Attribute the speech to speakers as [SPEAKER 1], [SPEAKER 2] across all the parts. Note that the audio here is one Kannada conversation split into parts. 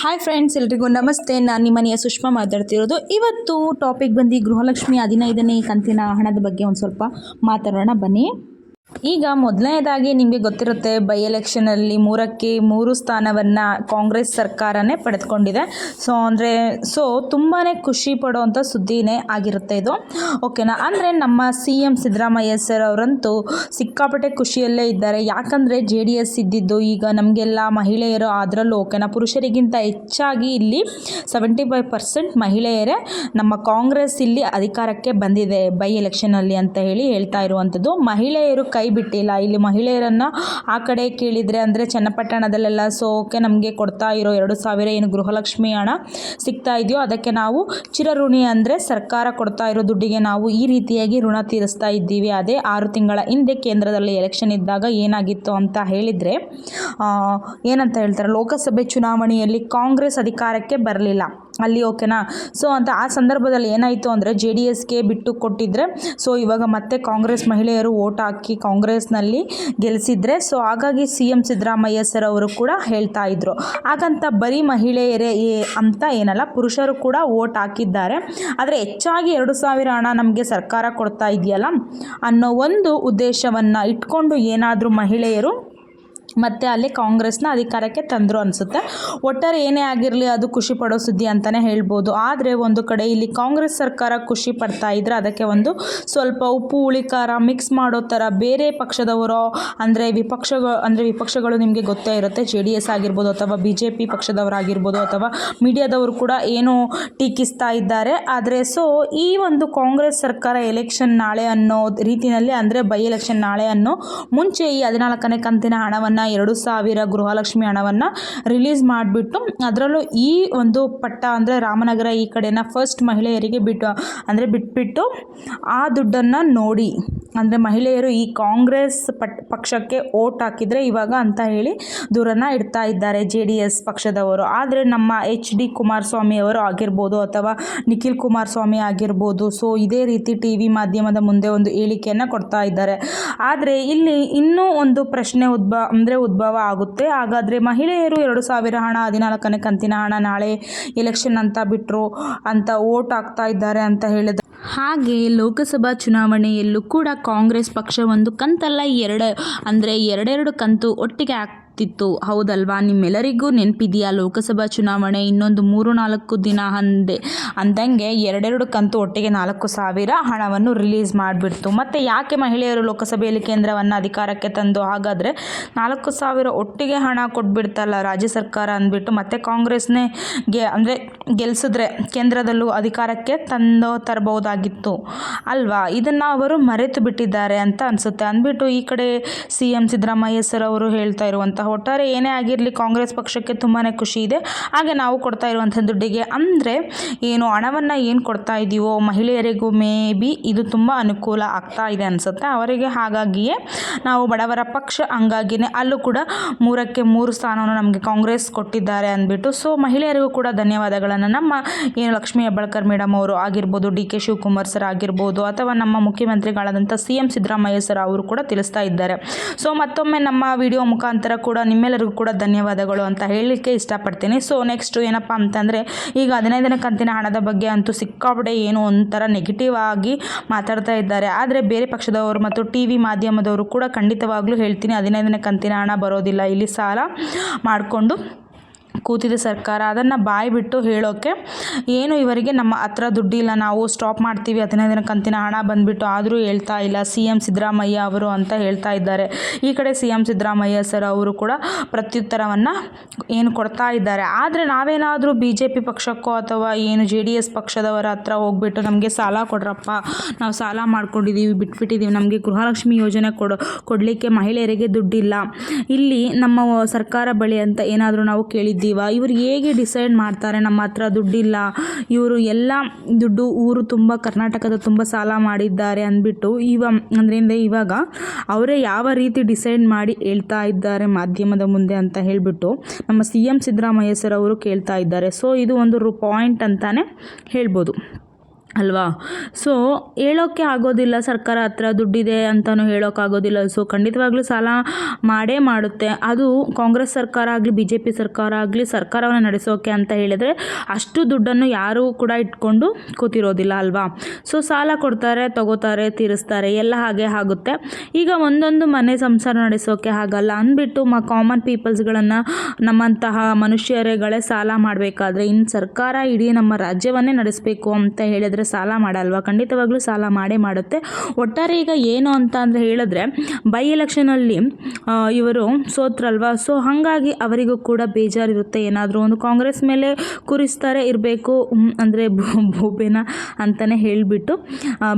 [SPEAKER 1] ಹಾಯ್ ಫ್ರೆಂಡ್ಸ್ ಎಲ್ರಿಗೂ ನಮಸ್ತೆ. ನಾನು ನಿಮ್ಮ ಮನೆಯ ಸುಷ್ಮಾ ಮಾತಾಡ್ತಿರೋದು. ಇವತ್ತು ಟಾಪಿಕ್ ಬಂದು ಗೃಹಲಕ್ಷ್ಮಿ ಹದಿನೈದನೇ ಕಂತಿನ ಹಣದ ಬಗ್ಗೆ ಒಂದು ಸ್ವಲ್ಪ ಮಾತಾಡೋಣ. ಬನ್ನಿ. ಈಗ ಮೊದಲನೇದಾಗಿ ನಿಮಗೆ ಗೊತ್ತಿರುತ್ತೆ ಬೈ ಎಲೆಕ್ಷನಲ್ಲಿ ಮೂರಕ್ಕೆ ಮೂರು ಸ್ಥಾನವನ್ನು ಕಾಂಗ್ರೆಸ್ ಸರ್ಕಾರನೇ ಪಡೆದುಕೊಂಡಿದೆ. ಸೊ ಅಂದರೆ ಸೊ ತುಂಬಾ ಖುಷಿ ಪಡೋವಂಥ ಸುದ್ದಿನೇ ಆಗಿರುತ್ತೆ ಇದು. ಓಕೆನಾ ಅಂದರೆ ನಮ್ಮ ಸಿ ಎಂ ಸಿದ್ದರಾಮಯ್ಯ ಸರ್ ಅವರಂತೂ ಸಿಕ್ಕಾಪಟ್ಟೆ ಖುಷಿಯಲ್ಲೇ ಇದ್ದಾರೆ. ಯಾಕಂದರೆ ಜೆ ಡಿ ಎಸ್ ಇದ್ದಿದ್ದು ಈಗ ನಮಗೆಲ್ಲ ಮಹಿಳೆಯರು ಅದರಲ್ಲೂ ಓಕೆನಾ ಪುರುಷರಿಗಿಂತ ಹೆಚ್ಚಾಗಿ ಇಲ್ಲಿ ಸೆವೆಂಟಿ ಫೈವ್ ಪರ್ಸೆಂಟ್ ಮಹಿಳೆಯರೇ ನಮ್ಮ ಕಾಂಗ್ರೆಸ್ ಇಲ್ಲಿ ಅಧಿಕಾರಕ್ಕೆ ಬಂದಿದೆ ಬೈ ಎಲೆಕ್ಷನಲ್ಲಿ ಅಂತ ಹೇಳಿ ಹೇಳ್ತಾ ಇರುವಂಥದ್ದು ಮಹಿಳೆಯರು ಕೈ ಬಿಟ್ಟಿಲ್ಲ ಇಲ್ಲಿ ಮಹಿಳೆಯರನ್ನು ಆ ಕಡೆ ಕೇಳಿದರೆ ಅಂದರೆ ಚನ್ನಪಟ್ಟಣದಲ್ಲೆಲ್ಲ ಸೊ ಓಕೆ ನಮಗೆ ಕೊಡ್ತಾ ಇರೋ ಎರಡು ಸಾವಿರ ಏನು ಗೃಹಲಕ್ಷ್ಮಿ ಹಣ ಸಿಗ್ತಾ ಇದೆಯೋ, ಅದಕ್ಕೆ ನಾವು ಚಿರಋಣಿ ಅಂದರೆ ಸರ್ಕಾರ ಕೊಡ್ತಾ ಇರೋ ದುಡ್ಡಿಗೆ ನಾವು ಈ ರೀತಿಯಾಗಿ ಋಣ ತೀರಿಸ್ತಾ ಇದ್ದೀವಿ. ಅದೇ ಆರು ತಿಂಗಳ ಹಿಂದೆ ಕೇಂದ್ರದಲ್ಲಿ ಎಲೆಕ್ಷನ್ ಇದ್ದಾಗ ಏನಾಗಿತ್ತು ಅಂತ ಹೇಳಿದರೆ ಏನಂತ ಹೇಳ್ತಾರೆ, ಲೋಕಸಭೆ ಚುನಾವಣೆಯಲ್ಲಿ ಕಾಂಗ್ರೆಸ್ ಅಧಿಕಾರಕ್ಕೆ ಬರಲಿಲ್ಲ. ಅಲ್ಲಿ ಓಕೆನಾ? ಸೊ ಅಂತ ಆ ಸಂದರ್ಭದಲ್ಲಿ ಏನಾಯಿತು ಅಂದರೆ ಜೆ ಡಿ ಎಸ್ಗೆ ಬಿಟ್ಟು ಕೊಟ್ಟಿದ್ದರೆ ಸೊ ಇವಾಗ ಮತ್ತೆ ಕಾಂಗ್ರೆಸ್ ಮಹಿಳೆಯರು ಓಟ್ ಹಾಕಿ ಕಾಂಗ್ರೆಸ್ನಲ್ಲಿ ಗೆಲ್ಲಿಸಿದ್ರೆ ಸೊ ಹಾಗಾಗಿ ಸಿ ಎಂ ಸಿದ್ದರಾಮಯ್ಯ ಸರ್ ಅವರು ಕೂಡ ಹೇಳ್ತಾ ಇದ್ರು. ಹಾಗಂತ ಬರೀ ಮಹಿಳೆಯರೇ ಅಂತ ಏನಲ್ಲ, ಪುರುಷರು ಕೂಡ ಓಟ್ ಹಾಕಿದ್ದಾರೆ. ಆದರೆ ಹೆಚ್ಚಾಗಿ ಎರಡು ಸಾವಿರ ಹಣ ನಮಗೆ ಸರ್ಕಾರ ಕೊಡ್ತಾ ಇದೆಯಲ್ಲ, ಅನ್ನೋ ಒಂದು ಉದ್ದೇಶವನ್ನು ಇಟ್ಕೊಂಡು ಏನಾದರೂ ಮಹಿಳೆಯರು ಮತ್ತು ಅಲ್ಲಿ ಕಾಂಗ್ರೆಸ್ನ ಅಧಿಕಾರಕ್ಕೆ ತಂದರು ಅನಿಸುತ್ತೆ. ಒಟ್ಟಾರೆ ಏನೇ ಆಗಿರಲಿ ಅದು ಖುಷಿ ಪಡೋ ಸುದ್ದಿ ಅಂತಲೇ ಹೇಳ್ಬೋದು. ಆದರೆ ಒಂದು ಕಡೆ ಇಲ್ಲಿ ಕಾಂಗ್ರೆಸ್ ಸರ್ಕಾರ ಖುಷಿ ಪಡ್ತಾ ಇದ್ರೆ ಅದಕ್ಕೆ ಒಂದು ಸ್ವಲ್ಪ ಉಪ್ಪು ಹುಳಿ ಖಾರ ಮಿಕ್ಸ್ ಮಾಡೋ ಥರ ಬೇರೆ ಪಕ್ಷದವರು, ಅಂದರೆ ವಿಪಕ್ಷಗಳು ಅಂದರೆ ವಿಪಕ್ಷಗಳು ನಿಮಗೆ ಗೊತ್ತೇ ಇರುತ್ತೆ, ಜೆ ಡಿ ಎಸ್ ಆಗಿರ್ಬೋದು ಅಥವಾ ಬಿ ಜೆ ಪಿ ಪಕ್ಷದವರಾಗಿರ್ಬೋದು ಅಥವಾ ಮೀಡಿಯಾದವರು ಕೂಡ ಏನು ಟೀಕಿಸ್ತಾ ಇದ್ದಾರೆ. ಆದರೆ ಸೊ ಈ ಒಂದು ಕಾಂಗ್ರೆಸ್ ಸರ್ಕಾರ ಎಲೆಕ್ಷನ್ ನಾಳೆ ಅನ್ನೋ ರೀತಿಯಲ್ಲಿ ಅಂದರೆ ಬೈ ಎಲೆಕ್ಷನ್ ನಾಳೆ ಅನ್ನೋ ಮುಂಚೆ ಈ ಹದಿನಾಲ್ಕನೇ ಕಂತಿನ ಹಣವನ್ನು ಎರಡು ಸಾವಿರ ಗೃಹಲಕ್ಷ್ಮಿ ಹಣವನ್ನು ರಿಲೀಸ್ ಮಾಡಿಬಿಟ್ಟು ಅದರಲ್ಲೂ ಈ ಒಂದು ಪಟ್ಟ ಅಂದರೆ ರಾಮನಗರ ಈ ಕಡೆನ ಫಸ್ಟ್ ಮಹಿಳೆಯರಿಗೆ ಬಿಟ್ಟು ಅಂದರೆ ಬಿಟ್ಬಿಟ್ಟು ಆ ದುಡ್ಡನ್ನು ನೋಡಿ, ಅಂದರೆ ಮಹಿಳೆಯರು ಈ ಕಾಂಗ್ರೆಸ್ ಪಟ್, ಪಕ್ಷಕ್ಕೆ ಓಟ್ ಹಾಕಿದರೆ ಇವಾಗ ಅಂತ ಹೇಳಿ ದೂರನ್ನು ಇಡ್ತಾ ಇದ್ದಾರೆ ಜೆ ಡಿ ಎಸ್ ಪಕ್ಷದವರು. ಆದರೆ ನಮ್ಮ ಎಚ್ ಡಿ ಕುಮಾರಸ್ವಾಮಿ ಅವರು ಆಗಿರ್ಬೋದು ಅಥವಾ ನಿಖಿಲ್ ಕುಮಾರಸ್ವಾಮಿ ಆಗಿರ್ಬೋದು ಸೊ ಇದೇ ರೀತಿ ಟಿ ವಿ ಮಾಧ್ಯಮದ ಮುಂದೆ ಒಂದು ಹೇಳಿಕೆಯನ್ನು ಕೊಡ್ತಾ ಇದ್ದಾರೆ. ಆದರೆ ಇಲ್ಲಿ ಇನ್ನೂ ಒಂದು ಪ್ರಶ್ನೆ ಉದ್ಭವ ಅಂದರೆ ಉದ್ಭವ ಆಗುತ್ತೆ. ಹಾಗಾದರೆ ಮಹಿಳೆಯರು ಎರಡು ಸಾವಿರ ಹಣ, ಹದಿನಾಲ್ಕನೇ ಕಂತಿನ ಹಣ ನಾಳೆ ಎಲೆಕ್ಷನ್ ಅಂತ ಬಿಟ್ಟರು ಅಂತ ಓಟ್ ಆಗ್ತಾ ಇದ್ದಾರೆ ಅಂತ ಹೇಳಿದ ಹಾಗೆ ಲೋಕಸಭಾ ಚುನಾವಣೆಯಲ್ಲೂ ಕೂಡ ಕಾಂಗ್ರೆಸ್ ಪಕ್ಷ ಒಂದು ಕಂತಲ್ಲ, ಎರಡು, ಅಂದರೆ ಎರಡೆರಡು ಕಂತು ಒಟ್ಟಿಗೆ ಆಗ್ತಿತ್ತು ಹೌದಲ್ವಾ? ನಿಮ್ಮೆಲ್ಲರಿಗೂ ನೆನಪಿದೆಯಾ? ಲೋಕಸಭಾ ಚುನಾವಣೆ ಇನ್ನೊಂದು ಮೂರು ನಾಲ್ಕು ದಿನ ಅಂದೆ ಅಂದಂಗೆ ಎರಡೆರಡು ಕಂತು ಒಟ್ಟಿಗೆ ನಾಲ್ಕು ಸಾವಿರ ಹಣವನ್ನು ರಿಲೀಸ್ ಮಾಡಿಬಿಡ್ತು. ಮತ್ತು ಯಾಕೆ ಮಹಿಳೆಯರು ಲೋಕಸಭೆಯಲ್ಲಿ ಕೇಂದ್ರವನ್ನು ಅಧಿಕಾರಕ್ಕೆ ತಂದು? ಹಾಗಾದರೆ ನಾಲ್ಕು ಸಾವಿರ ಒಟ್ಟಿಗೆ ಹಣ ಕೊಟ್ಬಿಡ್ತಲ್ಲ ರಾಜ್ಯ ಸರ್ಕಾರ ಅಂದ್ಬಿಟ್ಟು ಮತ್ತೆ ಕಾಂಗ್ರೆಸ್ನೇ ಗೆ ಅಂದರೆ ಗೆಲ್ಲಿಸಿದ್ರೆ ಕೇಂದ್ರದಲ್ಲೂ ಅಧಿಕಾರಕ್ಕೆ ತಂದು ತರಬಹುದಾಗಿತ್ತು. ಅಲ್ವಾ? ಇದನ್ನು ಅವರು ಮರೆತು ಬಿಟ್ಟಿದ್ದಾರೆ ಅಂತ ಅನಿಸುತ್ತೆ. ಅಂದ್ಬಿಟ್ಟು ಈ ಕಡೆ ಸಿ ಎಂ ಸಿದ್ದರಾಮಯ್ಯ ಸರ್ ಅವರು ಹೇಳ್ತಾ ಇರುವಂತಹ ಒಟ್ಟಾರೆ ಏನೇ ಆಗಿರಲಿ ಕಾಂಗ್ರೆಸ್ ಪಕ್ಷಕ್ಕೆ ತುಂಬಾ ಖುಷಿ ಇದೆ. ಹಾಗೆ ನಾವು ಕೊಡ್ತಾ ಇರುವಂಥ ದುಡ್ಡಿಗೆ ಅಂದರೆ ಏನು ಹಣವನ್ನು ಏನು ಕೊಡ್ತಾ ಇದ್ದೀವೋ ಮಹಿಳೆಯರಿಗೂ ಮೇ ಬಿ ಇದು ತುಂಬ ಅನುಕೂಲ ಆಗ್ತಾ ಇದೆ ಅನಿಸುತ್ತೆ. ಅವರಿಗೆ ಹಾಗಾಗಿಯೇ ನಾವು ಬಡವರ ಪಕ್ಷ ಹಂಗಾಗಿಯೇ ಅಲ್ಲೂ ಕೂಡ ಮೂರಕ್ಕೆ ಮೂರು ಸ್ಥಾನವನ್ನು ನಮಗೆ ಕಾಂಗ್ರೆಸ್ ಕೊಟ್ಟಿದ್ದಾರೆ ಅಂದ್ಬಿಟ್ಟು ಸೊ ಮಹಿಳೆಯರಿಗೂ ಕೂಡ ಧನ್ಯವಾದಗಳನ್ನು ನಮ್ಮ ಏನು ಲಕ್ಷ್ಮೀ ಹೆಬ್ಬಾಳ್ಕರ್ ಮೇಡಮ್ ಅವರು ಆಗಿರ್ಬೋದು, ಡಿ ಕೆ ಶಿವಕುಮಾರ್ ಸರ್ ಆಗಿರ್ಬೋದು ಅಥವಾ ನಮ್ಮ ಮುಖ್ಯಮಂತ್ರಿಗಳಾದಂಥ ಸಿ ಎಂ ಸಿದ್ದರಾಮಯ್ಯ ಸರ್ ಅವರು ಕೂಡ ತಿಳಿಸ್ತಾ ಇದ್ದಾರೆ. ಸೊ ಮತ್ತೊಮ್ಮೆ ನಮ್ಮ ವಿಡಿಯೋ ಮುಖಾಂತರ ಕೂಡ ನಿಮ್ಮೆಲ್ಲರಿಗೂ ಕೂಡ ಧನ್ಯವಾದಗಳು ಅಂತ ಹೇಳಲಿಕ್ಕೆ ಇಷ್ಟಪಡ್ತೀನಿ. ಸೊ ನೆಕ್ಸ್ಟು ಏನಪ್ಪ ಅಂತಂದರೆ, ಈಗ ಹದಿನೈದನೇ ಕಂತಿನ ಹಣದ ಬಗ್ಗೆ ಅಂತೂ ಸಿಕ್ಕಾಪಡೆ ಏನು ಒಂಥರ ನೆಗೆಟಿವ್ ಆಗಿ ಮಾತಾಡ್ತಾ ಇದ್ದಾರೆ. ಆದರೆ ಬೇರೆ ಪಕ್ಷದವರು ಮತ್ತು ಟಿ ವಿ ಮಾಧ್ಯಮದವರು ಕೂಡ ಖಂಡಿತವಾಗ್ಲೂ ಹೇಳ್ತೀನಿ, ಹದಿನೈದನೇ ಕಂತಿನ ಹಣ ಬರೋದಿಲ್ಲ. ಇಲ್ಲಿ ಸಾಲ ಮಾಡಿಕೊಂಡು ಕೂತಿದೆ ಸರ್ಕಾರ, ಅದನ್ನು ಬಾಯಿ ಬಿಟ್ಟು ಹೇಳೋಕ್ಕೆ ಏನು ಇವರಿಗೆ ನಮ್ಮ ಹತ್ರ ದುಡ್ಡಿಲ್ಲ, ನಾವು ಸ್ಟಾಪ್ ಮಾಡ್ತೀವಿ ಹದಿನೈದನೇ ಕಂತಿನ ಹಣ ಬಂದುಬಿಟ್ಟು ಆದರೂ ಹೇಳ್ತಾ ಇಲ್ಲ, ಸಿ ಎಂ ಸಿದ್ದರಾಮಯ್ಯ ಅವರು ಅಂತ ಹೇಳ್ತಾ ಇದ್ದಾರೆ. ಈ ಕಡೆ ಸಿ ಎಂ ಸಿದ್ದರಾಮಯ್ಯ ಸರ್ ಅವರು ಕೂಡ ಪ್ರತ್ಯುತ್ತರವನ್ನು ಏನು ಕೊಡ್ತಾ ಇದ್ದಾರೆ. ಆದರೆ ನಾವೇನಾದರೂ ಬಿ ಜೆ ಪಿ ಪಕ್ಷಕ್ಕೋ ಅಥವಾ ಏನು ಜೆ ಡಿ ಎಸ್ ಪಕ್ಷದವರ ಹತ್ರ ಹೋಗ್ಬಿಟ್ಟು ನಮಗೆ ಸಾಲ ಕೊಡ್ರಪ್ಪ, ನಾವು ಸಾಲ ಮಾಡ್ಕೊಂಡಿದ್ದೀವಿ ಬಿಟ್ಬಿಟ್ಟಿದ್ದೀವಿ ನಮಗೆ ಗೃಹಲಕ್ಷ್ಮಿ ಯೋಜನೆ ಕೊಡೋ, ಕೊಡಲಿಕ್ಕೆ ಮಹಿಳೆಯರಿಗೆ ದುಡ್ಡಿಲ್ಲ. ಇಲ್ಲಿ ನಮ್ಮ ಸರ್ಕಾರ ಬಳಿ ಅಂತ ಏನಾದರೂ ನಾವು ಕೇಳಿದ್ದೀವ? ಇವರು ಹೇಗೆ ಡಿಸೈಡ್ ಮಾಡ್ತಾರೆ? ನಮ್ಮ ಹತ್ರ ದುಡ್ಡಿಲ್ಲ. ಇವರು ಎಲ್ಲ ದುಡ್ಡು ಊರು ತುಂಬ, ಕರ್ನಾಟಕದ ತುಂಬ ಸಾಲ ಮಾಡಿದ್ದಾರೆ ಅಂದ್ಬಿಟ್ಟು ಇವ ಅಂದ್ರಿಂದ ಇವಾಗ ಅವರೇ ಯಾವ ರೀತಿ ಡಿಸೈಡ್ ಮಾಡಿ ಹೇಳ್ತಾ ಇದ್ದಾರೆ ಮಾಧ್ಯಮದ ಮುಂದೆ ಅಂತ ಹೇಳಿಬಿಟ್ಟು ನಮ್ಮ ಸಿ ಎಂ ಸಿದ್ದರಾಮಯ್ಯ ಸರ್ ಅವರು ಕೇಳ್ತಾ ಇದ್ದಾರೆ. ಸೊ ಇದು ಒಂದು ಪಾಯಿಂಟ್ ಅಂತಾನೆ ಹೇಳ್ಬೋದು. ಅಲ್ವಾ? ಸೊ ಹೇಳೋಕ್ಕೆ ಆಗೋದಿಲ್ಲ, ಸರ್ಕಾರ ಹತ್ರ ದುಡ್ಡಿದೆ ಅಂತಲೂ ಹೇಳೋಕ್ಕಾಗೋದಿಲ್ಲ ಸೊ ಖಂಡಿತವಾಗ್ಲೂ ಸಾಲ ಮಾಡೇ ಮಾಡುತ್ತೆ. ಅದು ಕಾಂಗ್ರೆಸ್ ಸರ್ಕಾರ ಆಗಲಿ ಬಿ ಜೆ ಪಿ ಸರ್ಕಾರ ಆಗಲಿ, ಸರ್ಕಾರವನ್ನು ನಡೆಸೋಕೆ ಅಂತ ಹೇಳಿದರೆ ಅಷ್ಟು ದುಡ್ಡನ್ನು ಯಾರೂ ಕೂಡ ಇಟ್ಕೊಂಡು ಕೂತಿರೋದಿಲ್ಲ ಅಲ್ವಾ? ಸೊ ಸಾಲ ಕೊಡ್ತಾರೆ, ತಗೋತಾರೆ, ತೀರಿಸ್ತಾರೆ, ಎಲ್ಲ ಹಾಗೆ ಆಗುತ್ತೆ. ಈಗ ಒಂದೊಂದು ಮನೆ ಸಂಸಾರ ನಡೆಸೋಕೆ ಆಗಲ್ಲ. ಅಂದ್ಬಿಟ್ಟು ಮ ಕಾಮನ್ ಪೀಪಲ್ಸ್ಗಳನ್ನು ನಮ್ಮಂತಹ ಮನುಷ್ಯರುಗಳೇ ಸಾಲ ಮಾಡಬೇಕಾದ್ರೆ ಇನ್ನು ಸರ್ಕಾರ ಇಡೀ ನಮ್ಮ ರಾಜ್ಯವನ್ನೇ ನಡೆಸಬೇಕು ಅಂತ ಹೇಳಿದರೆ ಸಾಲ ಮಾಡಲ್ವಾ? ಖಂಡಿತವಾಗ್ಲೂ ಸಾಲ ಮಾಡೇ ಮಾಡುತ್ತೆ. ಒಟ್ಟಾರೆ ಈಗ ಏನು ಅಂತ ಅಂದರೆ ಹೇಳಿದ್ರೆ ಬೈ ಎಲೆಕ್ಷನಲ್ಲಿ ಇವರು ಸೋತ್ರಲ್ವಾ? ಸೊ ಹಾಗಾಗಿ ಅವರಿಗೂ ಕೂಡ ಬೇಜಾರಿರುತ್ತೆ. ಏನಾದರೂ ಒಂದು ಕಾಂಗ್ರೆಸ್ ಮೇಲೆ ಕುರಿಸ್ತಾರೆ ಇರಬೇಕು ಅಂದರೆ ಭೂಪೇನ ಅಂತಲೇ ಹೇಳಿಬಿಟ್ಟು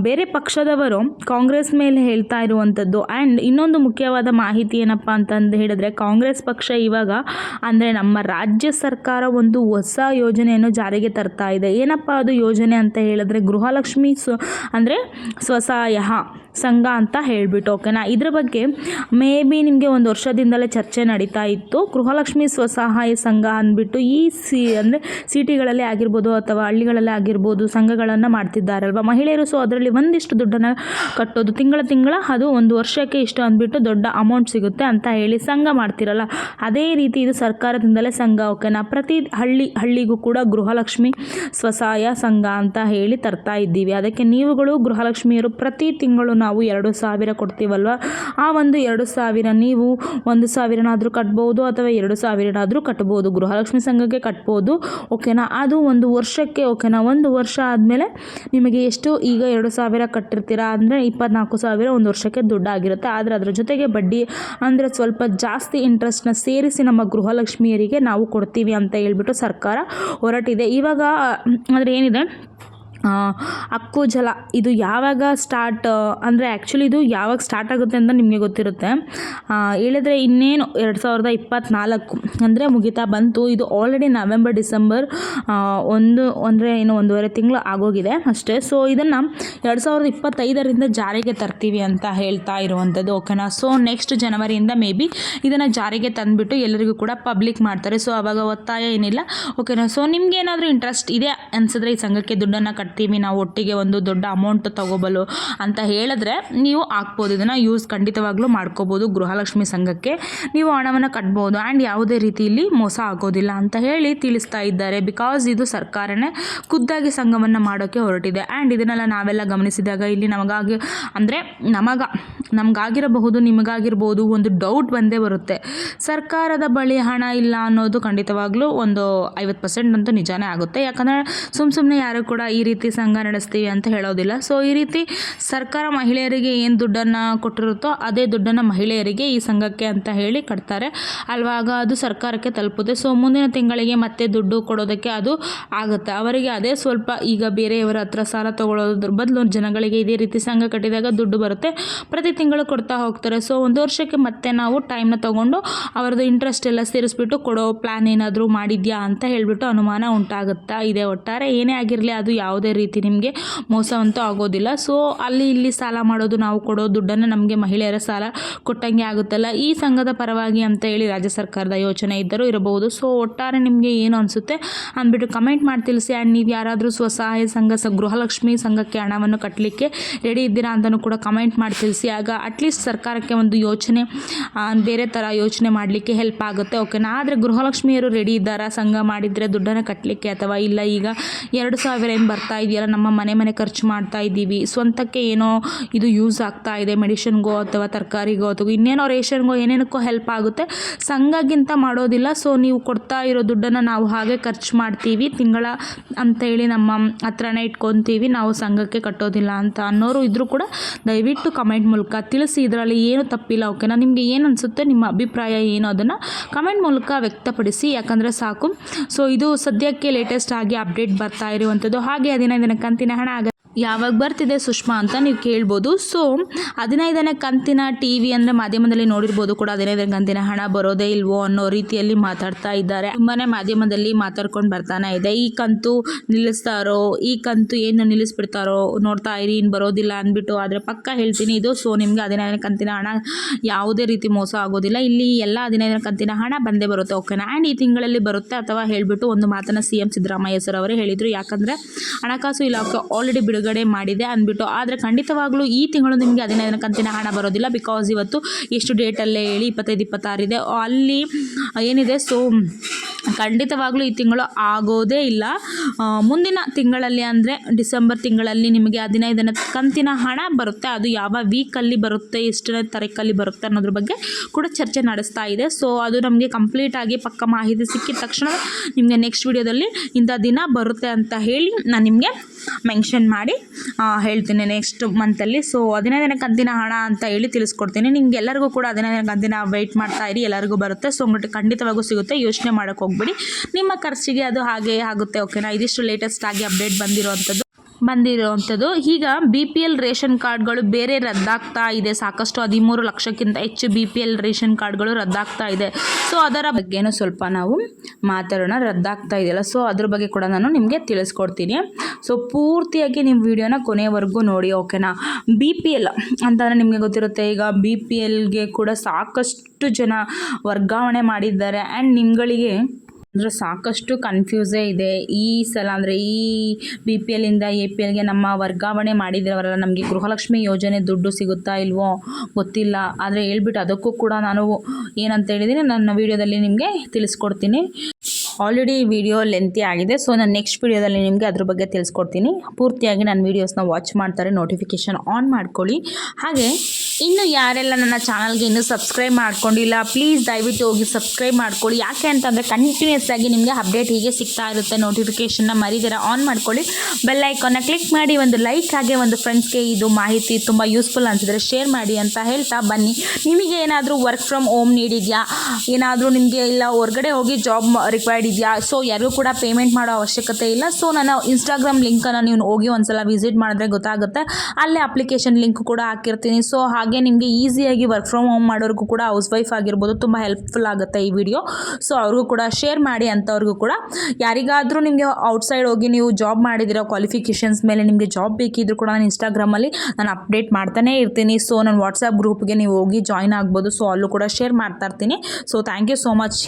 [SPEAKER 1] ಬೇರೆ ಪಕ್ಷದವರು ಕಾಂಗ್ರೆಸ್ ಮೇಲೆ ಹೇಳ್ತಾ ಇರುವಂಥದ್ದು ಆ್ಯಂಡ್ ಇನ್ನೊಂದು ಮುಖ್ಯವಾದ ಮಾಹಿತಿ ಏನಪ್ಪ ಅಂತಂದು ಹೇಳಿದ್ರೆ, ಕಾಂಗ್ರೆಸ್ ಪಕ್ಷ ಇವಾಗ ಅಂದರೆ ನಮ್ಮ ರಾಜ್ಯ ಸರ್ಕಾರ ಒಂದು ಹೊಸ ಯೋಜನೆಯನ್ನು ಜಾರಿಗೆ ತರ್ತಾ ಇದೆ. ಏನಪ್ಪ ಅದು ಯೋಜನೆ ಅಂತ ಹೇಳಿದ್ರೆ ಗೃಹಲಕ್ಷ್ಮಿ ಸ್ವ ಅಂದರೆ ಸ್ವಸಹಾಯ ಸಂಘ ಅಂತ ಹೇಳಿಬಿಟ್ಟು ಓಕೆನಾ ಇದ್ರ ಬಗ್ಗೆ ಮೇ ಬಿ ನಿಮಗೆ ಒಂದು ವರ್ಷದಿಂದಲೇ ಚರ್ಚೆ ನಡೀತಾ ಇತ್ತು. ಗೃಹಲಕ್ಷ್ಮಿ ಸ್ವಸಹಾಯ ಸಂಘ ಅಂದ್ಬಿಟ್ಟು ಈ ಸಿ ಅಂದರೆ ಸಿಟಿಗಳಲ್ಲಿ ಆಗಿರ್ಬೋದು ಅಥವಾ ಹಳ್ಳಿಗಳಲ್ಲೇ ಆಗಿರ್ಬೋದು ಸಂಘಗಳನ್ನು ಮಾಡ್ತಿದ್ದಾರಲ್ವ? ಮಹಿಳೆಯರು ಸೊ ಅದರಲ್ಲಿ ಒಂದಿಷ್ಟು ದುಡ್ಡನ್ನು ಕಟ್ಟೋದು, ತಿಂಗಳ ತಿಂಗಳ ಅದು ಒಂದು ವರ್ಷಕ್ಕೆ ಇಷ್ಟು ಅಂದ್ಬಿಟ್ಟು ದೊಡ್ಡ ಅಮೌಂಟ್ ಸಿಗುತ್ತೆ ಅಂತ ಹೇಳಿ ಸಂಘ ಮಾಡ್ತಿರಲ್ಲ. ಅದೇ ರೀತಿ ಇದು ಸರ್ಕಾರದಿಂದಲೇ ಸಂಘ ಓಕೆನಾ ಪ್ರತಿ ಹಳ್ಳಿ ಹಳ್ಳಿಗೂ ಕೂಡ ಗೃಹಲಕ್ಷ್ಮಿ ಸ್ವಸಹಾಯ ಸಂಘ ಅಂತ ಹೇಳಿ ತರ್ತಾ ಇದ್ದೀವಿ. ಅದಕ್ಕೆ ನೀವುಗಳು ಗೃಹಲಕ್ಷ್ಮಿಯರು ಪ್ರತಿ ತಿಂಗಳು ನಾವು ಎರಡು ಸಾವಿರ ಕೊಡ್ತೀವಲ್ವ? ಆ ಒಂದು ಎರಡು ಸಾವಿರ ನೀವು ಒಂದು ಸಾವಿರನಾದರೂ ಕಟ್ಬೋದು ಅಥವಾ ಎರಡು ಸಾವಿರನಾದರೂ ಕಟ್ಬೋದು. ಗೃಹಲಕ್ಷ್ಮಿ ಸಂಘಕ್ಕೆ ಕಟ್ಬೋದು. ಓಕೆನಾ? ಅದು ಒಂದು ವರ್ಷಕ್ಕೆ, ಓಕೆನಾ? ಒಂದು ವರ್ಷ ಆದಮೇಲೆ ನಿಮಗೆ ಎಷ್ಟು ಈಗ ಎರಡು ಸಾವಿರ ಕಟ್ಟಿರ್ತೀರಾ ಅಂದರೆ ಇಪ್ಪತ್ನಾಲ್ಕು ಸಾವಿರ ಒಂದು ವರ್ಷಕ್ಕೆ ದುಡ್ಡಾಗಿರುತ್ತೆ. ಆದರೆ ಅದರ ಜೊತೆಗೆ ಬಡ್ಡಿ ಅಂದರೆ ಸ್ವಲ್ಪ ಜಾಸ್ತಿ ಇಂಟ್ರೆಸ್ಟ್ನ ಸೇರಿಸಿ ನಮ್ಮ ಗೃಹಲಕ್ಷ್ಮಿಯರಿಗೆ ನಾವು ಕೊಡ್ತೀವಿ ಅಂತ ಹೇಳ್ಬಿಟ್ಟು ಸರ್ಕಾರ ಹೊರಟಿದೆ. ಇವಾಗ, ಅಂದರೆ ಏನಿದೆ? ಅಕ್ಕು ಜಲ, ಇದು ಯಾವಾಗ ಸ್ಟಾರ್ಟ್ ಅಂದರೆ ಆ್ಯಕ್ಚುಲಿ ಇದು ಯಾವಾಗ ಸ್ಟಾರ್ಟ್ ಆಗುತ್ತೆ ಅಂತ ನಿಮಗೆ ಗೊತ್ತಿರುತ್ತೆ. ಹೇಳಿದ್ರೆ ಇನ್ನೇನು ಎರಡು ಸಾವಿರದ ಇಪ್ಪತ್ತ್ನಾಲ್ಕು ಅಂದರೆ ಮುಗಿತಾ ಬಂತು. ಇದು ಆಲ್ರೆಡಿ ನವೆಂಬರ್ ಡಿಸೆಂಬರ್ ಒಂದು, ಅಂದರೆ ಏನು ಒಂದೂವರೆ ತಿಂಗಳು ಆಗೋಗಿದೆ ಅಷ್ಟೇ. ಸೊ ಇದನ್ನು ಎರಡು ಸಾವಿರದ ಇಪ್ಪತ್ತೈದರಿಂದ ಜಾರಿಗೆ ತರ್ತೀವಿ ಅಂತ ಹೇಳ್ತಾ ಇರುವಂಥದ್ದು ಓಕೆನಾ ಸೊ ನೆಕ್ಸ್ಟ್ ಜನವರಿಯಿಂದ ಮೇ ಬಿ ಇದನ್ನು ಜಾರಿಗೆ ತಂದುಬಿಟ್ಟು ಎಲ್ಲರಿಗೂ ಕೂಡ ಪಬ್ಲಿಕ್ ಮಾಡ್ತಾರೆ. ಸೊ ಆವಾಗ ಒತ್ತಾಯ ಏನಿಲ್ಲ ಓಕೆನಾ ಸೊ ನಿಮ್ಗೆ ಏನಾದರೂ ಇಂಟ್ರೆಸ್ಟ್ ಇದೆ ಅನ್ಸಿದ್ರೆ ಈ ಸಂಘಕ್ಕೆ ದುಡ್ಡನ್ನು ಕಟ್ತೀವಿ ನಾವು ಒಟ್ಟಿಗೆ ಒಂದು ದೊಡ್ಡ ಅಮೌಂಟ್ ತೊಗೋಬಲು ಅಂತ ಹೇಳಿದ್ರೆ ನೀವು ಹಾಕ್ಬೋದು. ಇದನ್ನು ಯೂಸ್ ಖಂಡಿತವಾಗ್ಲೂ ಮಾಡ್ಕೋಬೋದು ಗೃಹಲಕ್ಷ್ಮಿ ಸಂಘಕ್ಕೆ. ನೀವು ಹಣವನ್ನು ಕಟ್ಬೋದು ಆ್ಯಂಡ್ ಯಾವುದೇ ರೀತಿಯಲ್ಲಿ ಮೋಸ ಆಗೋದಿಲ್ಲ ಅಂತ ಹೇಳಿ ತಿಳಿಸ್ತಾ ಇದ್ದಾರೆ. ಬಿಕಾಸ್ ಇದು ಸರ್ಕಾರನೇ ಖುದ್ದಾಗಿ ಸಂಘವನ್ನು ಮಾಡೋಕ್ಕೆ ಹೊರಟಿದೆ. ಆ್ಯಂಡ್ ಇದನ್ನೆಲ್ಲ ನಾವೆಲ್ಲ ಗಮನಿಸಿದಾಗ ಇಲ್ಲಿ ನಮಗಾಗಿ, ಅಂದರೆ ನಮಗ, ನಮಗಾಗಿರಬಹುದು, ನಿಮಗಾಗಿರ್ಬೋದು ಒಂದು ಡೌಟ್ ಬಂದೇ ಬರುತ್ತೆ. ಸರ್ಕಾರದ ಬಳಿ ಹಣ ಇಲ್ಲ ಅನ್ನೋದು ಖಂಡಿತವಾಗ್ಲೂ ಒಂದು ಐವತ್ತು ಪರ್ಸೆಂಟ್ ಅಂತೂ ನಿಜಾನೇ ಆಗುತ್ತೆ. ಯಾಕಂದರೆ ಸುಮ್ಮ ಸುಮ್ಮನೆ ಯಾರು ಕೂಡ ಈ ರೀತಿ ಸಂಘ ನಡೆಸ್ತೀವಿ ಅಂತ ಹೇಳೋದಿಲ್ಲ. ಸೊ ಈ ರೀತಿ ಸರ್ಕಾರ ಮಹಿಳೆಯರಿಗೆ ಏನು ದುಡ್ಡನ್ನು ಕೊಟ್ಟಿರುತ್ತೋ ಅದೇ ದುಡ್ಡನ್ನು ಮಹಿಳೆಯರಿಗೆ ಈ ಸಂಘಕ್ಕೆ ಅಂತ ಹೇಳಿ ಕಟ್ತಾರೆ. ಅಲ್ವಾಗ ಅದು ಸರ್ಕಾರಕ್ಕೆ ತಲುಪುತ್ತೆ. ಸೊ ಮುಂದಿನ ತಿಂಗಳಿಗೆ ಮತ್ತೆ ದುಡ್ಡು ಕೊಡೋದಕ್ಕೆ ಅದು ಆಗುತ್ತೆ. ಅವರಿಗೆ ಅದೇ ಸ್ವಲ್ಪ ಈಗ ಬೇರೆಯವರ ಹತ್ರ ಸಾಲ ತಗೊಳ್ಳೋದ್ರ ಬದಲು ಜನಗಳಿಗೆ ಇದೇ ರೀತಿ ಸಂಘ ಕಟ್ಟಿದಾಗ ದುಡ್ಡು ಬರುತ್ತೆ. ಪ್ರತಿ ತಿಂಗಳು ಕೊಡ್ತಾ ಹೋಗ್ತಾರೆ. ಸೊ ಒಂದು ವರ್ಷಕ್ಕೆ ಮತ್ತೆ ನಾವು ಟೈಮ್ನ ತೊಗೊಂಡು ಅವರದ್ದು ಇಂಟ್ರೆಸ್ಟ್ ಎಲ್ಲ ಸೇರಿಸ್ಬಿಟ್ಟು ಕೊಡೋ ಪ್ಲ್ಯಾನ್ ಏನಾದರೂ ಮಾಡಿದ್ಯಾ ಅಂತ ಹೇಳಿಬಿಟ್ಟು ಅನುಮಾನ ಉಂಟಾಗುತ್ತಾ ಇದೆ ಒಟ್ಟಾರೆ. ಏನೇ ಆಗಿರಲಿ ಅದು ಯಾವುದೇ ರೀತಿ ನಿಮಗೆ ಮೋಸ ಅಂತೂ ಆಗೋದಿಲ್ಲ. ಸೊ ಅಲ್ಲಿ ಇಲ್ಲಿ ಸಾಲ ಮಾಡೋದು ನಾವು ಕೊಡೋ ದುಡ್ಡನ್ನು ನಮಗೆ ಮಹಿಳೆಯರ ಸಾಲ ಕೊಟ್ಟಂಗೆ ಆಗುತ್ತಲ್ಲ. ಈ ಸಂಘದ ಪರವಾಗಿ ಅಂತ ಹೇಳಿ ರಾಜ್ಯ ಸರ್ಕಾರದ ಯೋಚನೆ ಇದ್ದರೂ ಇರಬಹುದು. ಸೊ ಒಟ್ಟಾರೆ ನಿಮಗೆ ಏನು ಅನಿಸುತ್ತೆ ಅಂದ್ಬಿಟ್ಟು ಕಮೆಂಟ್ ಮಾಡಿ ತಿಳಿಸಿ. ಆ್ಯಂಡ್ ನೀವು ಯಾರಾದರೂ ಸ್ವಸಹಾಯ ಸಂಘ, ಸ, ಗೃಹಲಕ್ಷ್ಮಿ ಸಂಘಕ್ಕೆ ಹಣವನ್ನು ಕಟ್ಟಲಿಕ್ಕೆ ರೆಡಿ ಇದ್ದೀರಾ ಅಂತಲೂ ಕೂಡ ಕಮೆಂಟ್ ಮಾಡಿ ತಿಳಿಸಿ. ಆಗ ಅಟ್ಲೀಸ್ಟ್ ಸರ್ಕಾರಕ್ಕೆ ಒಂದು ಯೋಚನೆ ಬೇರೆ ಥರ ಯೋಚನೆ ಮಾಡಲಿಕ್ಕೆ ಹೆಲ್ಪ್ ಆಗುತ್ತೆ. ಓಕೆನಾ ಆದರೆ ಗೃಹಲಕ್ಷ್ಮಿಯರು ರೆಡಿ ಇದ್ದಾರಾ? ಸಂಘ ಮಾಡಿದರೆ ದುಡ್ಡನ್ನು ಕಟ್ಟಲಿಕ್ಕೆ ಅಥವಾ ಇಲ್ಲ? ಈಗ ಎರಡು ಸಾವಿರ ಏನು ಬರ್ತಾ ಇದೆಯಲ್ಲ, ನಮ್ಮ ಮನೆ ಮನೆ ಖರ್ಚು ಮಾಡ್ತಾ ಇದ್ದೀವಿ. ಸ್ವಂತಕ್ಕೆ ಏನೋ ಇದು ಯೂಸ್ ಆಗ್ತಾ ಇದೆ, ಮೆಡಿಷನ್ಗೋ ಅಥವಾ ತರಕಾರಿಗೋ ಅಥವಾ ಇನ್ನೇನೋ ರೇಷನ್ಗೋ ಏನೇನಕ್ಕೋ ಹೆಲ್ಪ್ ಆಗುತ್ತೆ. ಸಂಘಗಿಂತ ಮಾಡೋದಿಲ್ಲ ಸೊ ನೀವು ಕೊಡ್ತಾ ಇರೋ ದುಡ್ಡನ್ನು ನಾವು ಹಾಗೆ ಖರ್ಚು ಮಾಡ್ತೀವಿ. ತಿಂಗಳ ಅಂತೇಳಿ ನಮ್ಮ ಹತ್ರನೇ ಇಟ್ಕೊತೀವಿ. ನಾವು ಸಂಘಕ್ಕೆ ಕಟ್ಟೋದಿಲ್ಲ ಅಂತ ಅನ್ನೋರು ಇದ್ದರೂ ಕೂಡ ದಯವಿಟ್ಟು ಕಮೆಂಟ್ ಮೂಲಕ ತಿಳಿಸಿ. ಇದರಲ್ಲಿ ಏನು ತಪ್ಪಿಲ್ಲ ಓಕೆನಾ ನಿಮಗೆ ಏನು ಅನಿಸುತ್ತೆ, ನಿಮ್ಮ ಅಭಿಪ್ರಾಯ ಏನು ಅದನ್ನು ಕಮೆಂಟ್ ಮೂಲಕ ವ್ಯಕ್ತಪಡಿಸಿ. ಯಾಕಂದರೆ ಸಾಕು. ಸೊ ಇದು ಸದ್ಯಕ್ಕೆ ಲೇಟೆಸ್ಟ್ ಆಗಿ ಅಪ್ಡೇಟ್ ಬರ್ತಾ ಇರುವಂಥದ್ದು ಹಾಗೆ ಹದಿನೈದು ದಿನ ಕಂತಿನ ಹಣ ಆಗ ಯಾವಾಗ ಬರ್ತಿದೆ ಸುಷ್ಮಾ ಅಂತ ನೀವು ಕೇಳ್ಬೋದು. ಸೊ ಹದಿನೈದನೇ ಕಂತಿನ ಟಿ ವಿ ಅಂದರೆ ಮಾಧ್ಯಮದಲ್ಲಿ ನೋಡಿರ್ಬೋದು ಕೂಡ ಹದಿನೈದನೇ ಕಂತಿನ ಹಣ ಬರೋದೇ ಇಲ್ವೋ ಅನ್ನೋ ರೀತಿಯಲ್ಲಿ ಮಾತಾಡ್ತಾ ಇದ್ದಾರೆ. ತುಂಬಾ ಮಾಧ್ಯಮದಲ್ಲಿ ಮಾತಾಡ್ಕೊಂಡು ಬರ್ತಾನೆ ಇದೆ. ಈ ಕಂತು ನಿಲ್ಲಿಸ್ತಾರೋ, ಈ ಕಂತು ಏನು ನಿಲ್ಲಿಸ್ಬಿಡ್ತಾರೋ ನೋಡ್ತಾ ಇರಿ ಇನ್ನು ಬರೋದಿಲ್ಲ ಅಂದ್ಬಿಟ್ಟು ಆದರೆ ಪಕ್ಕ ಹೇಳ್ತೀನಿ, ಇದು ಸೊ ನಿಮಗೆ ಹದಿನೈದನೇ ಕಂತಿನ ಹಣ ಯಾವುದೇ ರೀತಿ ಮೋಸ ಆಗೋದಿಲ್ಲ. ಇಲ್ಲಿ ಎಲ್ಲ ಹದಿನೈದನೇ ಕಂತಿನ ಹಣ ಬಂದೇ ಬರುತ್ತೆ ಓಕೆನಾ ಆ್ಯಂಡ್ ಈ ತಿಂಗಳಲ್ಲಿ ಬರುತ್ತೆ ಅಥವಾ ಹೇಳಿಬಿಟ್ಟು ಒಂದು ಮಾತನ್ನು ಸಿ ಎಂ ಸಿದ್ದರಾಮಯ್ಯ ಸರ್ ಅವರೇ ಹೇಳಿದರು. ಯಾಕಂದರೆ ಹಣಕಾಸು ಇಲಾಖೆ ಆಲ್ರೆಡಿ ಬಿಡುಗಡೆ ಮಾಡಿದೆ ಅಂದ್ಬಿಟ್ಟು. ಆದರೆ ಖಂಡಿತವಾಗ್ಲೂ ಈ ತಿಂಗಳು ನಿಮಗೆ ಹದಿನೈದನೇ ಕಂತಿನ ಹಣ ಬರೋದಿಲ್ಲ ಬಿಕಾಸ್ ಇವತ್ತು ಎಷ್ಟು ಡೇಟಲ್ಲೇ ಹೇಳಿ ಇಪ್ಪತ್ತೈದು ಇಪ್ಪತ್ತಾರಿದೆ ಅಲ್ಲಿ ಏನಿದೆ ಸೊ ಖಂಡಿತವಾಗ್ಲೂ ಈ ತಿಂಗಳು ಆಗೋದೇ ಇಲ್ಲ. ಮುಂದಿನ ತಿಂಗಳಲ್ಲಿ ಅಂದರೆ ಡಿಸೆಂಬರ್ ತಿಂಗಳಲ್ಲಿ ನಿಮಗೆ ಹದಿನೈದನೇ ಕಂತಿನ ಹಣ ಬರುತ್ತೆ. ಅದು ಯಾವ ವೀಕಲ್ಲಿ ಬರುತ್ತೆ, ಎಷ್ಟನೇ ತಾರೀಕಲ್ಲಿ ಬರುತ್ತೆ ಅನ್ನೋದ್ರ ಬಗ್ಗೆ ಕೂಡ ಚರ್ಚೆ ನಡೆಸ್ತಾ ಇದೆ. ಸೊ ಅದು ನಮಗೆ ಕಂಪ್ಲೀಟಾಗಿ ಪಕ್ಕ ಮಾಹಿತಿ ಸಿಕ್ಕಿದ ತಕ್ಷಣ ನಿಮಗೆ ನೆಕ್ಸ್ಟ್ ವಿಡಿಯೋದಲ್ಲಿ ಇಂಥ ದಿನ ಬರುತ್ತೆ ಅಂತ ಹೇಳಿ ನಾನು ನಿಮಗೆ ಮೆನ್ಷನ್ ಮಾಡಿ ಹೇಳ್ತೀನಿ ನೆಕ್ಸ್ಟ್ ಮಂತಲ್ಲಿ ಸೊ ಹದಿನೈದನೇ ಕಂತಿನ ಹಣ ಅಂತ ಹೇಳಿ ತಿಳಿಸ್ಕೊಡ್ತೀನಿ. ನಿಮ್ಗೆ ಎಲ್ಲರಿಗೂ ಕೂಡ ಹದಿನೈದನೇ ಕಂತಿನ ವೆಯ್ಟ್ ಮಾಡ್ತಾ ಇರಿ, ಎಲ್ಲರಿಗೂ ಬರುತ್ತೆ. ಸೊ ಖಂಡಿತವಾಗೂ ಸಿಗುತ್ತೆ. ಯೋಚನೆ ಮಾಡೋಕ್ಕೆ ಹೋಗ್ಬೇಡಿ ನಿಮ್ಮ ಖರ್ಚಿಗೆ ಅದು ಹಾಗೆ ಆಗುತ್ತೆ ಓಕೆನಾ ಇದಿಷ್ಟು ಲೇಟೆಸ್ಟ್ ಆಗಿ ಅಪ್ಡೇಟ್ ಬಂದಿರೋವಂಥದ್ದು ಬಂದಿರುವಂಥದ್ದು ಈಗ ಬಿ ಪಿ ಎಲ್ ರೇಷನ್ ಕಾರ್ಡ್ಗಳು ಬೇರೆ ರದ್ದಾಗ್ತಾ ಇದೆ. ಸಾಕಷ್ಟು ಹದಿಮೂರು ಲಕ್ಷಕ್ಕಿಂತ ಹೆಚ್ಚು ಬಿ ಪಿ ಎಲ್ ರೇಷನ್ ಕಾರ್ಡ್ಗಳು ರದ್ದಾಗ್ತಾ ಇದೆ. ಸೊ ಅದರ ಬಗ್ಗೆನೂ ಸ್ವಲ್ಪ ನಾವು ಮಾತಾಡೋಣ. ರದ್ದಾಗ್ತಾ ಇದೆಯಲ್ಲ ಸೊ ಅದ್ರ ಬಗ್ಗೆ ಕೂಡ ನಾನು ನಿಮಗೆ ತಿಳಿಸ್ಕೊಡ್ತೀನಿ. ಸೊ ಪೂರ್ತಿಯಾಗಿ ನಿಮ್ಮ ವಿಡಿಯೋನ ಕೊನೆಯವರೆಗೂ ನೋಡಿ ಓಕೆನಾ ಬಿ ಪಿ ಎಲ್ ಅಂತಂದರೆ ನಿಮಗೆ ಗೊತ್ತಿರುತ್ತೆ, ಈಗ ಬಿ ಪಿ ಎಲ್ಗೆ ಕೂಡ ಸಾಕಷ್ಟು ಜನ ವರ್ಗಾವಣೆ ಮಾಡಿದ್ದಾರೆ. ಆ್ಯಂಡ್ ನಿಮ್ಗಳಿಗೆ ಅಂದರೆ ಸಾಕಷ್ಟು ಕನ್ಫ್ಯೂಸೇ ಇದೆ. ಈ ಸಲ ಅಂದರೆ ಈ ಬಿ ಪಿ ಎಲ್ಲಿಂದ ಎ ಪಿ ಎಲ್ಗೆ ನಮ್ಮ ವರ್ಗಾವಣೆ ಮಾಡಿದ್ರವರೆಲ್ಲ, ನಮಗೆ ಗೃಹಲಕ್ಷ್ಮಿ ಯೋಜನೆ ದುಡ್ಡು ಸಿಗುತ್ತಾ ಇಲ್ವೋ ಗೊತ್ತಿಲ್ಲ. ಆದರೆ ಹೇಳ್ಬಿಟ್ಟು ಅದಕ್ಕೂ ಕೂಡ ನಾನು ಏನಂತ ಹೇಳಿದ್ದೀನಿ ನನ್ನ ವೀಡಿಯೋದಲ್ಲಿ ನಿಮಗೆ ತಿಳಿಸ್ಕೊಡ್ತೀನಿ. ಆಲ್ರೆಡಿ ವಿಡಿಯೋ ಲೆಂತಿ ಆಗಿದೆ ಸೊ ನಾನು ನೆಕ್ಸ್ಟ್ ವಿಡಿಯೋದಲ್ಲಿ ನಿಮಗೆ ಅದ್ರ ಬಗ್ಗೆ ತಿಳಿಸ್ಕೊಡ್ತೀನಿ. ಪೂರ್ತಿಯಾಗಿ ನನ್ನ ವೀಡಿಯೋಸ್ನ ವಾಚ್ ಮಾಡ್ತಾರೆ ನೋಟಿಫಿಕೇಷನ್ ಆನ್ ಮಾಡ್ಕೊಳ್ಳಿ. ಹಾಗೆ ಇನ್ನು ಯಾರೆಲ್ಲ ನನ್ನ ಚಾನಲ್ಗೆ ಇನ್ನೂ ಸಬ್ಸ್ಕ್ರೈಬ್ ಮಾಡ್ಕೊಂಡಿಲ್ಲ ಪ್ಲೀಸ್ ದಯವಿಟ್ಟು ಹೋಗಿ ಸಬ್ಸ್ಕ್ರೈಬ್ ಮಾಡ್ಕೊಳ್ಳಿ. ಯಾಕೆ ಅಂತಂದರೆ ಕಂಟಿನ್ಯೂಸ್ ಆಗಿ ನಿಮಗೆ ಅಪ್ಡೇಟ್ ಹೀಗೆ ಸಿಗ್ತಾ ಇರುತ್ತೆ ನೋಟಿಫಿಕೇಷನ್ನ ಮರಿದಿರ ಆನ್ ಮಾಡ್ಕೊಳ್ಳಿ. ಬೆಲ್ ಐಕಾನ್ನ ಕ್ಲಿಕ್ ಮಾಡಿ, ಒಂದು ಲೈಕ್ ಹಾಗೆ ಒಂದು ಫ್ರೆಂಡ್ಸ್ಗೆ ಇದು ಮಾಹಿತಿ ತುಂಬ ಯೂಸ್ಫುಲ್ ಅನಿಸಿದ್ರೆ ಶೇರ್ ಮಾಡಿ ಅಂತ ಹೇಳ್ತಾ ಬನ್ನಿ. ನಿಮಗೆ ಏನಾದರೂ ವರ್ಕ್ ಫ್ರಮ್ ಹೋಮ್ ನೀಡಿದೆಯಾ? ಏನಾದರೂ ನಿಮಗೆ ಇಲ್ಲ, ಹೊರಗಡೆ ಹೋಗಿ ಜಾಬ್ ರಿಕ್ವೈರ್ಡ್ ಇದೆಯಾ? ಸೊ ಯಾರಿಗೂ ಕೂಡ ಪೇಮೆಂಟ್ ಮಾಡೋ ಅವಶ್ಯಕತೆ ಇಲ್ಲ. ಸೊ ನಾನು ಇನ್ಸ್ಟಾಗ್ರಾಮ್ ಲಿಂಕನ್ನು ನೀವು ಹೋಗಿ ಒಂದ್ಸಲ ವಿಸಿಟ್ ಮಾಡಿದ್ರೆ ಗೊತ್ತಾಗುತ್ತೆ. ಅಲ್ಲೇ ಅಪ್ಲಿಕೇಶನ್ ಲಿಂಕ್ ಕೂಡ ಹಾಕಿರ್ತೀನಿ. ಸೊ ನಿಮಗೆ ಈಸಿಯಾಗಿ ವರ್ಕ್ ಫ್ರಮ್ ಹೋಮ್ ಮಾಡೋರಿಗೂ ಕೂಡ ಹೌಸ್ ವೈಫ್ ಆಗಿರ್ಬೋದು ತುಂಬ ಹೆಲ್ಪ್ಫುಲ್ ಆಗುತ್ತೆ ಈ ವಿಡಿಯೋ ಸೊ ಅವ್ರಿಗೂ ಕೂಡ ಶೇರ್ ಮಾಡಿ ಅಂಥವ್ರಿಗೂ ಕೂಡ. ಯಾರಿಗಾದರೂ ನಿಮಗೆ ಔಟ್ಸೈಡ್ ಹೋಗಿ ನೀವು ಜಾಬ್ ಮಾಡಿದಿರೋ ಕ್ವಾಲಿಫಿಕೇಷನ್ಸ್ ಮೇಲೆ ನಿಮಗೆ ಜಾಬ್ ಬೇಕಿದ್ರು ಕೂಡ ನಾನು ಇನ್ಸ್ಟಾಗ್ರಾಮಲ್ಲಿ ನಾನು ಅಪ್ಡೇಟ್ ಮಾಡ್ತಾನೆ ಇರ್ತೀನಿ. ಸೊ ನನ್ನ ವಾಟ್ಸಪ್ ಗ್ರೂಪ್ಗೆ ನೀವು ಹೋಗಿ ಜಾಯ್ನ್ ಆಗ್ಬೋದು. ಸೊ ಅಲ್ಲೂ ಕೂಡ ಶೇರ್ ಮಾಡ್ತಾ ಇರ್ತೀನಿ. So thank you so much